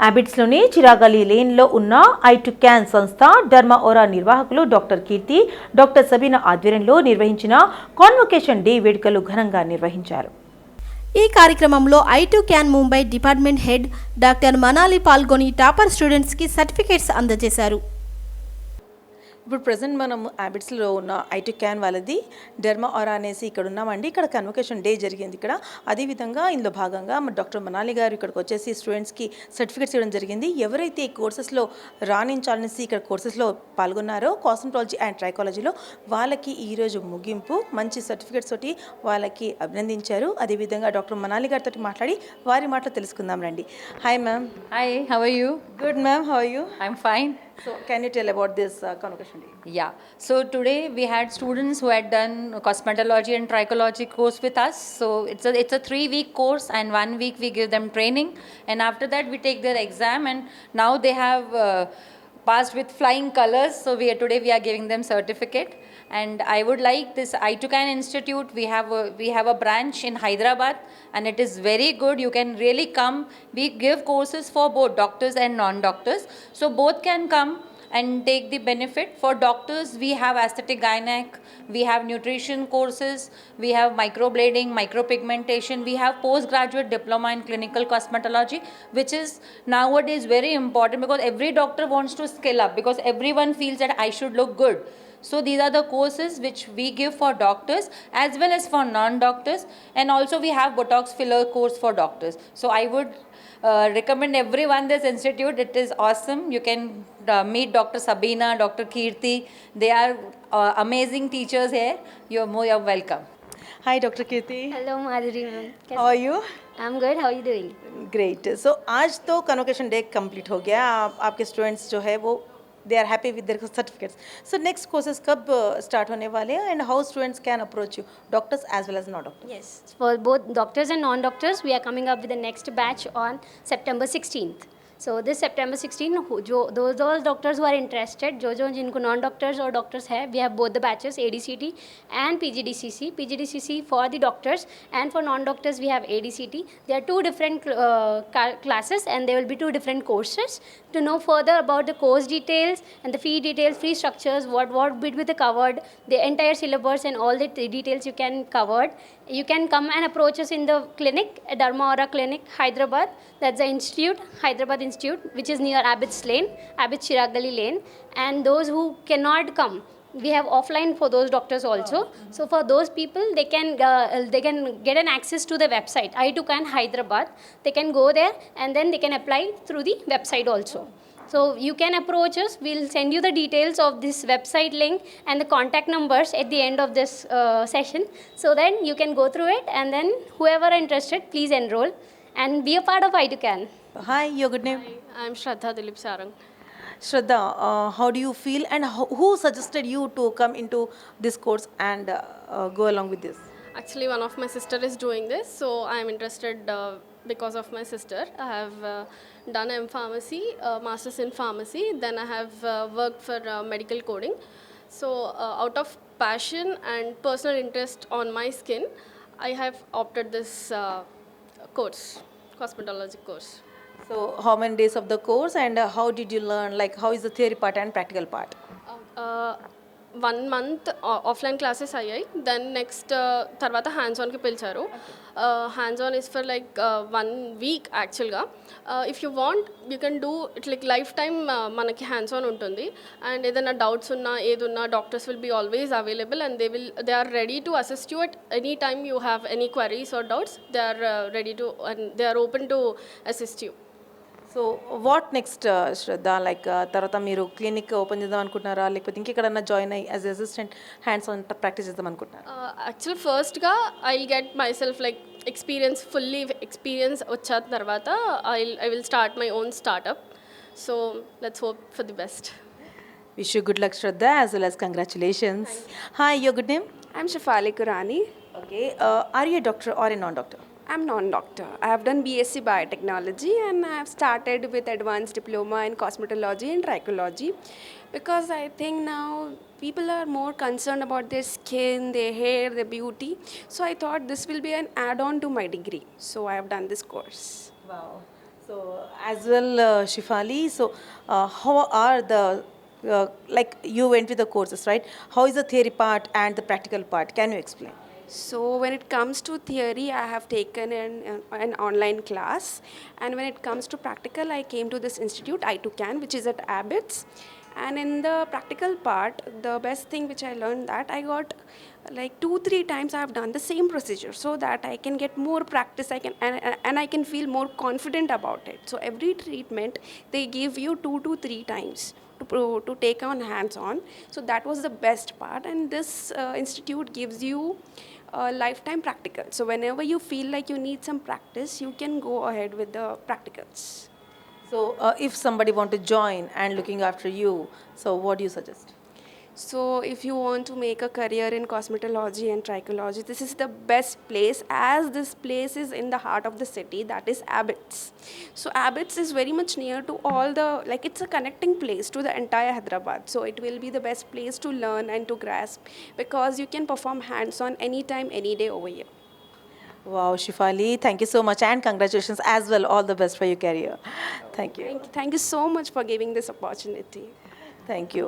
అబిడ్స్లోని చిరాగలి లేన్లో ఉన్న ఐ టు క్యాన్ సంస్థ డర్మా ఓరా నిర్వాహకులు డాక్టర్ కీర్తి డాక్టర్ సబీనా ఆధ్వర్యంలో నిర్వహించిన కాన్వకేషన్ డే వేడుకలు ఘనంగా నిర్వహించారు. ఈ కార్యక్రమంలో I can Mumbai department head doctor Manali పాల్గొని టాపర్ స్టూడెంట్స్కి సర్టిఫికేట్స్ అందజేశారు. ఇప్పుడు ప్రజెంట్ మనం హ్యాబిట్స్లో ఉన్న ఐటీ క్యాన్ వాళ్ళది డెర్మా ఆరా అనేసి ఇక్కడ ఉన్నామండి. ఇక్కడ కన్వకేషన్ డే జరిగింది ఇక్కడ. అదేవిధంగా ఇందులో భాగంగా మన డాక్టర్ మనాలి గారు ఇక్కడికి వచ్చేసి స్టూడెంట్స్కి సర్టిఫికేట్స్ ఇవ్వడం జరిగింది. ఎవరైతే ఈ కోర్సెస్లో రాణించాలనేసి ఇక్కడ కోర్సెస్లో పాల్గొన్నారో కాస్మెటాలజీ అండ్ ట్రైకాలజీలో వాళ్ళకి ఈరోజు ముగింపు మంచి సర్టిఫికేట్స్ తోటి వాళ్ళకి అభినందించారు. అదేవిధంగా డాక్టర్ మనాలి గారితో మాట్లాడి వారి మాటలు తెలుసుకుందాం రండి. Hi ma'am how are you? Good ma'am how you I'm So can you tell about this uh, convocation day? Yeah. So today we had students who had done cosmetology and trichology course with us. So it's a it's a three week course and one week we give them training and after that we take their exam and now they have. Uh, passed with flying colors. So we are today we are giving them certificate. And I would like this I2CAN Institute. We have a, we have a branch in Hyderabad, and it is very good. You can really come. We give courses for both doctors and non-doctors, so both can come and take the benefit. For doctors, we have aesthetic gynec, we have nutrition courses, we have microblading, micropigmentation, we have postgraduate diploma in clinical cosmetology, which is nowadays very important because every doctor wants to scale up because everyone feels that I should look good. So these are the courses which we give for doctors as well as for non-doctors, and also we have Botox filler course for doctors. So I would recommend everyone this institute. It is awesome. You can uh, meet Dr. Sabina, Dr. Kirti. They are uh, amazing teachers here. You are more you're welcome. Hi, Dr. Kirti. Hello, Madhuri. How are you? I'm good. How are you doing? Great. So आज तो convocation day complete हो गया आप आपके students जो है वो they are happy with their certificates so next courses कब स्टार्ट होने वाले हैं and how students can approach you doctors as well as not doctors yes for both doctors and non-doctors we are coming up with the next batch on september 16th so this september 16 who- जो those those doctors who are interested जो जो जिनको non doctors or doctors है we have both the batches adct and pgdcc pgdcc for the doctors and for non doctors we have adct there are two different uh, ca- classes and there will be two different courses to know further about the course details and the fee details fee structures what what bit with the covered the entire syllabus and all the t- details you can covered you can come and approach us in the clinic at Dharma Aura Clinic, Hyderabad. That's the institute, Hyderabad Institute, which is near Abbott's Lane, Abbott Chiragali Lane. And those who cannot come, we have offline for those doctors also. So for those people, they can uh, they can get an access to the website. I took an Hyderabad. They can go there and then they can apply through the website also. So you can approach us. We'll send you the details of this website link and the contact numbers at the end of this uh, session. So then you can go through it and then whoever interested, please enroll and be a part of Hi, your good name? I am Shraddha Dilip Sarang. Shraddha, uh, how do you feel and who suggested you to come into this course and uh, uh, go along with this? Actually, one of my sister is doing this, so I am interested uh, because of my sister. I have uh, done M pharmacy, uh, masters in pharmacy. Then I have uh, worked for uh, medical coding. So uh, out of passion and personal interest on my skin, I have opted this uh, course, cosmetology course. So how many days of the course and uh, how did you learn? Like how is the theory part and practical part? One month offline classes అయ్యాయి then next తర్వాత hands ఆన్కి పిలిచారు hands on is for like one week యాక్చువల్గా if you want you can do it like lifetime hands on ఉంటుంది and ఏదైనా doubts ఉన్నా ఏదున్నా doctors will be always available and they will they are ready to assist you at any time you have any queries or doubts they are ready to and they are open to assist you so what next Shraddha like తర్వాత మీరు clinic open చేద్దాం అనుకుంటున్నారా? లేకపోతే ఇంకెక్కడన్నా join అయ్యి as assistant hands on practice చేద్దాం అనుకుంటున్నారా? Actual ఫస్ట్గా I will get myself like experience fully experience వచ్చాక తర్వాత I I will start my own startup so let's hope for the best wish you good luck Shraddha as well as congratulations hi your good name I'm Shafali Kurani. Okay are you doctor or a non doctor I'm non-doctor. I have done BSc Biotechnology and I have started with advanced diploma in cosmetology and trichology because I think now people are more concerned about their skin, their hair, their beauty. So I thought this will be an add-on to my degree. So I have done this course. Wow. So as well, uh, Shifali. So uh, how are the uh, like you went with the courses, right? How is the theory part and the practical part? Can you explain? So when it comes to theory, I have taken an, uh, an online class, and when it comes to practical, I came to this institute, I2CAN, which is at Abbott's. And in the practical part, the best thing which I learned that I got like two three times I have done the same procedure so that I can get more practice. I can and, and I can feel more confident about it. So every treatment they give you two to three times to, to take on hands on. So that was the best part. And this uh, institute gives you a lifetime practical. So whenever you feel like you need some practice, you can go ahead with the practicals. So uh, if somebody want to join and looking after you, so what do you suggest? So if you want to make a career in cosmetology and trichology, this is the best place as this place is in the heart of the city, that is Abbott's. So Abbott's is very much near to all the, like it's a connecting place to the entire Hyderabad. So it will be the best place to learn and to grasp because you can perform hands-on anytime, any day over here. Wow, Shifali, thank you so much and congratulations as well. All the best for your career. Thank you. Thank, thank you so much for giving this opportunity. Thank you.